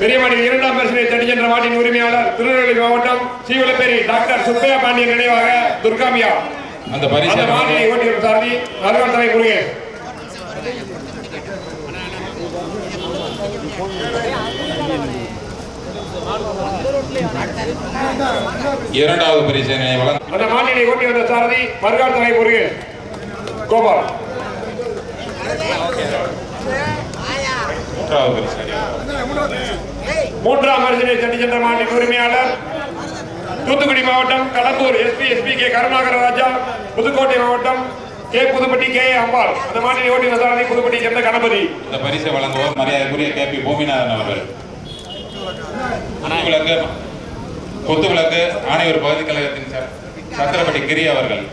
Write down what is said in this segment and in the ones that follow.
பெரியமணி இரண்டாம் பரிசினை தட்டி சென்ற மாட்டின் உரிமையாளர் திருநெல்வேலி மாவட்டம் சீவலப்பேரி டாக்டர் சுப்பையா பாண்டியன் நினைவாக துர்காமியா. அந்த பரிசை மாட்டினை ஓட்டிய சாரதி மருகத்தனை முருகேஷ் இரண்டாவது பரிசினை அந்த மாட்டினை ஓட்டி வந்த சாரதி மருகாத்தனை முருகேஷ் கோபால். மூன்றாவது பரிசு. மூன்றாம் பரிசினை தட்டி சென்ற மாட்டின் உரிமையாளர். தூத்துக்குடி மாவட்டம் Kadambur SP SP K Karunakara Raja Pudukkottai மாவட்டம் கே புதுப்பட்டி கே அம்பாள். அந்த மாட்டினை ஓட்டி வந்த சாரதி புதுப்பட்டி சேர்ந்த கணபதி. இந்த பரிசை வழங்குவோர் மரியாதைக்குரிய கே பி பூமிநாதன் அவர்கள். குத்துவிளக்கு குத்துவிளக்கு ஆணையூர் பகுதி கழகத்தின் ச- சக்கரப்பட்டி கிரி அவர்கள்.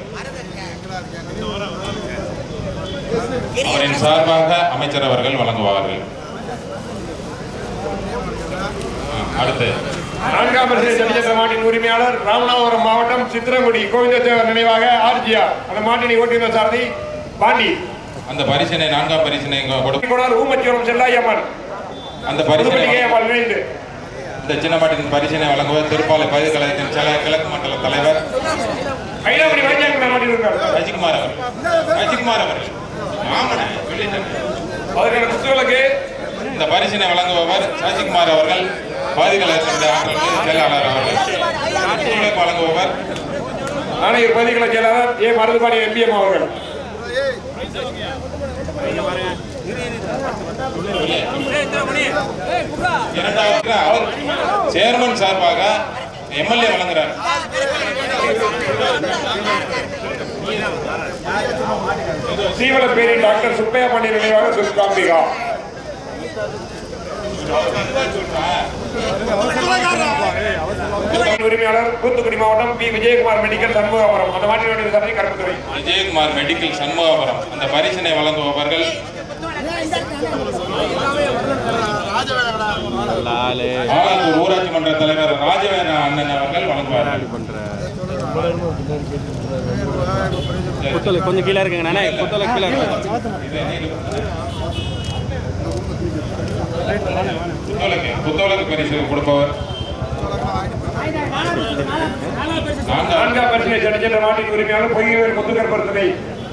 அவரின் சார்பாக அமைச்சர் அவர்கள் வழங்குவார்கள். அடுத்து. நான்காம் தட்டி சென்ற மாட்டின் உரிமையாளர் ராமநாதபுரம் மாவட்டம் சித்திரங்குடி கோவிந்ததேவர் நினைவாக ஆர்ஜியா அந்த மாட்டினை ஓட்டி வந்த சாரதி பாண்டி. அந்த பரிசினை நான்காம் பரிசினை கொ- கொடு கொடார் ஊமச்சிவரம் செல்லாயம்மன் அந்த பரிசினை இணைந்து இந்த சின்னமாட்டின் பரிசினை வழங்குவர் திருப்பாலை பகுதி கழகத்தின் செல- கிழக்கு மண்டல தலைவர் ரஜிகுமார் அவர்கள். ரஜிகுமார் அவர்கள். ஆமண வெள்ளித்தன் அதற்கான குத்துவிளக்கு இந்த பரிசினை வழங்குபவர் சசிகுமார் அவர்கள். பகுதி கழகத்தின் ஆற்றல் செயலாளர் அவர்கள். வழங்குபவர் ஆணையர் பகுதிகளை செயலாளர் ஏ மருதுபாணி எம்பிஎம் அவர்கள். இரண்டாவது அவர் சேர்மன் சார்பாக எம்எல்ஏ வழங்குறார். சீவலப்பேரி டாக்டர் சுப்பையா பாண்டி நினைவாக துர்காம்பிகா உரிமையாளர் தூத்துக்குடி மாவட்டம் பி. விஜயகுமார் மெடிக்கல் சண்முகாபுரம். அந்த மாட்டினுடைய சாரதி கருப்புத்துறை விஜயகுமார் மெடிக்கல் சண்முகாபுரம். அந்த பரிசினை வழங்குபவர்கள் ஆலத்தூர் ஊராட்சி மன்ற தலைவர் ராஜவேண அண்ணன் அவர்கள் வழங்குவார்கள். குத்தலை கொஞ்சம் கீழே இருக்குங்க நானே. குத்தலை கீழே புத்தோலக்கு பரிசு கொடுப்பவர். நான்காம் பரிசினை சடிச்சென்ற மாட்டின் உரிமையாளர் பொய்யவேல் முத்துக்கர் பருத்தனை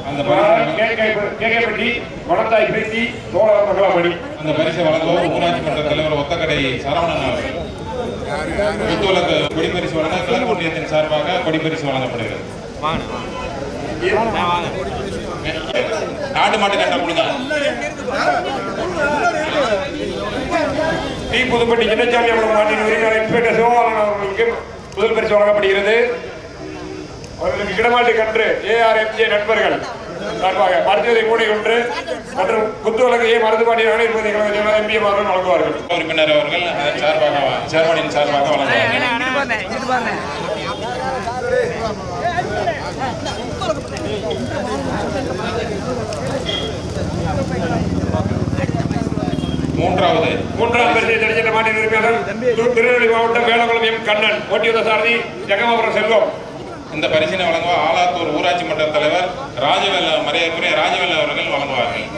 அந்த பரிசை கேகேப்பட்டி வடத்தாய் பிரீத்தி சோழர் மங்களாமணி அந்த பரிசை வழங்குவோர் ஊராட்சி மன்ற தலைவர் ஒத்தக்கடை சரவணன் அவர்கள் புத்தோலக்கு கொடிப்பரிசு வழங்க கிழக்கு ஒன்றியத்தின் சார்பாக கொடிப்பரிசு வழங்கப்படுகிறது. வாங்க. வாங்க. நாட்டு மாட்டு கட்ட கொடுங்க டி புதுப்பட்டி சின்னசாமி அவர்கள் மாட்டின் உரிமையாளர் இன்ஸ்பெக்டர் சிவபாலன் அவர்களுக்கு முதல் பரிசு வழங்கப்படுகிறது அவர்களுக்கு கிடமாட்டு கன்று ஏஆர்எம்ஜே நண்பர்கள் சார்பாக மருத்துவரை மூடை ஒன்று மற்றும் குத்துவலகு ஏ மருதுபாண்டி ஆணையர் பகுதி கழக எம்பிஎம் அவர்கள் வழங்குவார்கள் உறுப்பினர் அவர்கள் சார்பாக சேர்மனின் சார்பாக வழங்குவார்கள் மூன்றாவது. மூன்றாம் பரிசை தடிச்சென்ற மாநில உரிமையாளர் திருநெல்வேலி மாவட்டம் வேளங்குளம் எம். கண்ணன் ஓட்டியுள்ள சாரதி ஜெகமாபுரம் செல்வம். இந்த பரிசினை வழங்குவ ஆலாத்தூர் ஊராட்சி மன்ற தலைவர் ராஜவெல்ல மரியாதைக்குரிய ராஜவேல அவர்கள் வழங்குவார்கள்.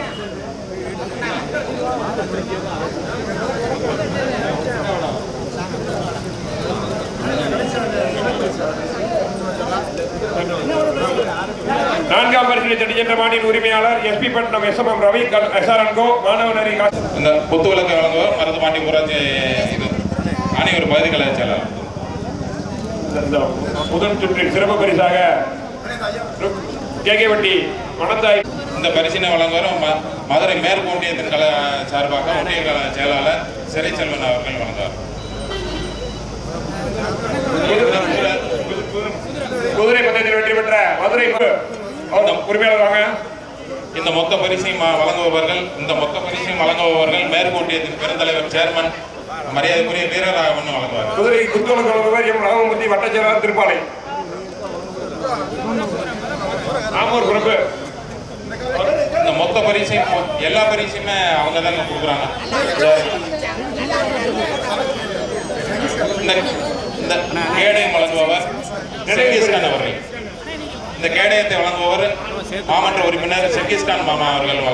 நான்காம் பரிசை தடிச்சென்ற மாட்டின் உரிமையாளர் SP Patnam S M Ravi SRN கோ மாணவனரி இந்த குத்து விளக்கு வழங்குவர் மருதுபாண்டி ஊராட்சி இது. அனைவர் பகுதி இந்த முதல் சுற்றில் சிறப்பு பரிசாக கேகேவட்டி மணந்தாய் இந்த பரிசினை வழங்குவர் ம- மதுரை மேற்கு ஒன்றியத்தின் கல சார்பாக ஒன்றிய கல செயலாளர் சிறை செல்வன் அவர்கள் வழங்குவார். குதிரை பந்தயத்தில் வெற்றி பெற்ற மதுரை உரிமையாளராக இந்த மொத்த பரிசையும் வழங்குபவர்கள் இந்த மொத்த பரிசையும் வழங்குபவர்கள் மேற்கு ஒன்றியத்தின் பெருந்தலைவர் சேர்மன் மரியாதைக்குரிய வீரராகவன் வழங்குவார். குதிரை கலந்தவர் எம். ராமமூர்த்தி வட்ட செயலாளர் திருப்பாலை. ஆமூர் பிரபு இந்த மொத்த பரிசையும் எல்லா பரிசையுமே அவங்க தாங்க கொடுக்குறாங்க. இந்த இந்த கேடயம் வழங்குபவர். செங்கிஸ்கான் அவர்கள். இந்த கேடயத்தை வழங்குபவர் மாமன்ற உறுப்பினர் செங்கிஸ்கான் மாமா அவர்கள் எங்க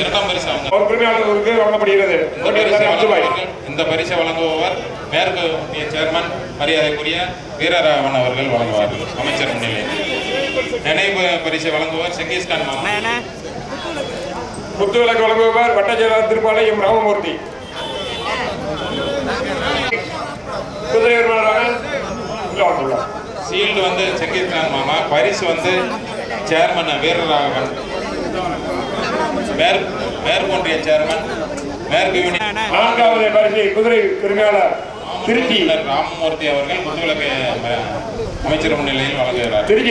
இரண்டாம் பரிசு ஒரு உரிமையாளர்களுக்கு வழங்கப்படுகிறது. இந்த பரிசை வழங்குபவர்கள் இந்த பரிசை வழங்குபவர் மேற்கு ஒன்றிய சேர்மன் மரியாதைக்குரிய வீரராகவன் அவர்கள் வழங்குவார்கள் அமைச்சர் முன்னிலையில் நினைவு பரிசை வழங்குபவர் செங்கிஸ்கான் மாமா. அண்ணா குத்து விளக்கு வழங்குபவர் வட்டச்செயலாளர் திருப்பாலை எம் ராமமூர்த்தி. குதிரை உள்ள சீல்டு வந்து செங்கிஸ்கான் மாமா. பரிசு வந்து சேர்மன் வீரராகவன். மேற்கு மேற்கு ஒன்றிய சேர்மன் மேற்கு நான்காவது பரிசு குதிரை உரிமையாளர் திருச்சி. ராமமூர்த்தி அவர்கள் குத்துவிளக்கு அஹ், அமைச்சர் முன்னிலையில் வழங்குகிறார். திருச்சி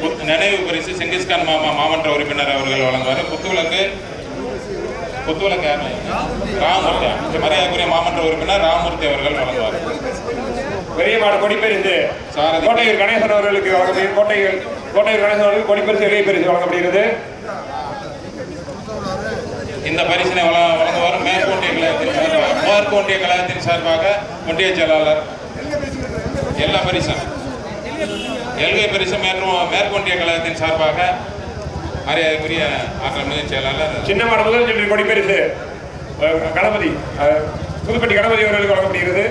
குத்- நினைவு பரிசு செங்கிஸ்கான் மாமா மாமன்ற உறுப்பினர் அவர்கள் வழங்குவார். குத்துவிளக்கு யாரு? ராமமூர்த்தி. மரியாதைக்குரிய மாமன்ற உறுப்பினர் ராமமூர்த்தி அவர்கள் வழங்குவார். பெரியமாடு கொடிப்பரிசு. கோட்டையூர் கணேசன் அவர்களுக்கு வழங்கப்படுகிறது. கோட்டையூர் கோட்டையூர் கணேசன் அவர்களுக்கு கொடிப்பரிசு இளைய பரிசு வழங்கப்படுகிறது. இந்த பரிசினை வழ- வழங்குவார் மேற்கு ஒன்றிய கழகத்தின் சார்பாக மேற்கு ஒன்றிய கழகத்தின் சார்பாக ஒன்றிய செயலாளர் எல்லா பரிசும். எல்கை பரிசு மேற்கு மேற்கு ஒன்றிய கழகத்தின் சார்பாக மரியாதைக்குரிய ஆற்றல் மிகு செயலாளர் சின்னமாடு முதல் அஹ், கணபதி புதுப்பட்டி கணபதி அவர்களுக்கு வழங்கப்படுகிறது.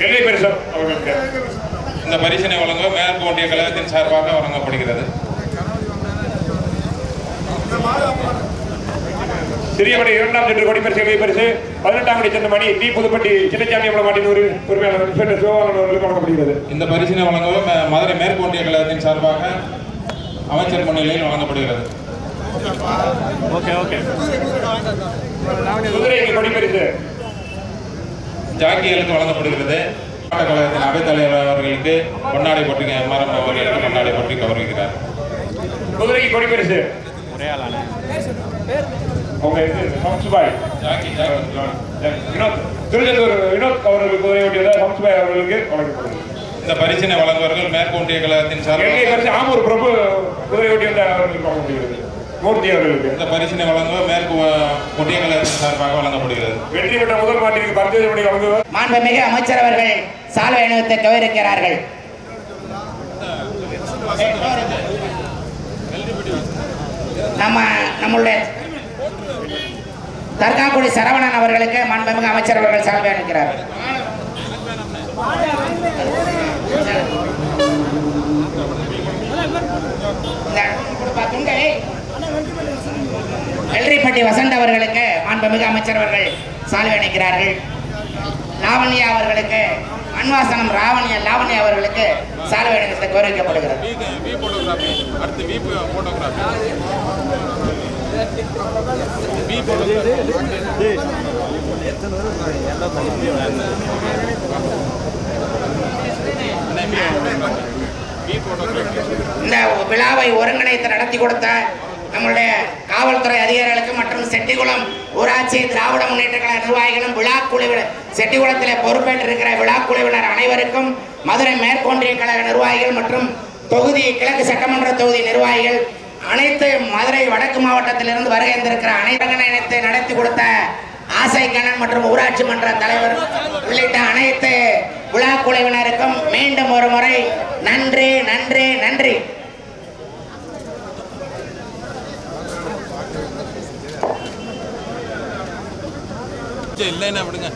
பரிசு அவர்களுக்கு இந்த பரிசினை வழங்க மேற்கு ஒன்றிய கழகத்தின் சார்பாக வழங்கப்படுகிறது. சிறியபடி இரண்டாம் சென்று கொடிப்பரிசு இளைய பரிசு பதினெட்டாம் படி சென்ற மணி டி புதுப்பட்டி சின்னச்சாமி மாட்டின் ஒரு உரிமையாளர் இன்ஸ்பெக்டர் சிவபாலன் அவர்களுக்கு வழங்கப்படுகிறது. இந்த பரிசினை வழங்க ம- மதுரை மேற்கு ஒன்றிய கழகத்தின் சார்பாக அமைச்சர் முன்னிலையில் வழங்கப்படுகிறது. ஓகே ஓகே குதிரைக்கு கொடிப்பரிசு ஜாக்கிகளுக்கு வழங்கப்படுகிறது. மாவட்ட கழகத்தின் அவைத்தலைவர் அவர்களுக்கு பொன்னாடை போட்டு மரம் அவர்களுக்கு பொன்னாடை போட்டு கௌரவிக்கிறார். குதிரைக்கு கொடிப்பரிசு ஒரே ஆளாண்ணே அவங்க இது சம்சுபாய் ஜாக்கி ஜாக்கி வினோத் திருச்செந்தூர் வினோத் அவர்களுக்கு குதிரை ஓட்டியதா சம்சுபாய் அவர்களுக்கு வழங்கப்படுகிறது. இந்த பரிசினை வழங்குவர்கள் மேற்கொண்டிய ஒன்றிய கழகத்தின் இலங்கை சார்பாக ஆமூர் பிரபு குதிரை ஓட்டியதா அவர்களுக்கு வழங்கப்படுகிறது. மூர்த்தி அவர்களுக்கு. இந்த பரிசினை வழங்க மேற்கு ஒ- ஒன்றிய கழகத்தின் சார்பாக வழங்கப்படுகிறது. வெற்றி பெற்ற முதல் மாட்டிற்கு பரிசு படி வழங்குவர். மாண்புமிகு அமைச்சர் அவர்கள் சால்வை அணிவித்து கௌரவிக்கிறார்கள் நம்ம நம்மளுடைய தர்காக்குடி சரவணன் அவர்களுக்கு மாண்புமிகு அமைச்சர் அவர்கள் சால்வை அணிவிக்கிறார் இந்த. வெள்ளரிப்பட்டி வசந்த் அவர்களுக்கு மாண்புமிகு அமைச்சர் அவர்கள் சால்வை அணிக்கிறார்கள். லாவண்யா அவர்களுக்கு அன்வாசனம் ராவணியா லாவண்யா அவர்களுக்கு சால்வை அணிவித்து கௌரவிக்கப்படுகிறது. இந்த விழாவை ஒருங்கிணைத்து நடத்தி கொடுத்த நம்மளுடைய காவல்துறை அதிகாரிகளுக்கு மற்றும் செட்டிகுளம் ஊராட்சி திராவிட முன்னேற்ற கழக நிர்வாகிகளும் விழா குழுவினர் செட்டிகுளத்தில் பொறுப்பேற்றிருக்கிற விழா குழுவினர் அனைவருக்கும் மதுரை மேற்கொன்றிய கழக நிர்வாகிகள் மற்றும் தொகுதி கிழக்கு சட்டமன்ற தொகுதி நிர்வாகிகள் அனைத்து மதுரை வடக்கு மாவட்டத்திலிருந்து வருகை இருந்திருக்கிற அனைத்து நடத்தி கொடுத்த ஆசை கண்ணன் மற்றும் ஊராட்சி மன்ற தலைவர் உள்ளிட்ட அனைத்து விழா குழுவினருக்கும் மீண்டும் ஒரு முறை நன்றி நன்றி நன்றி. இல்லைன்னா விடுங்க.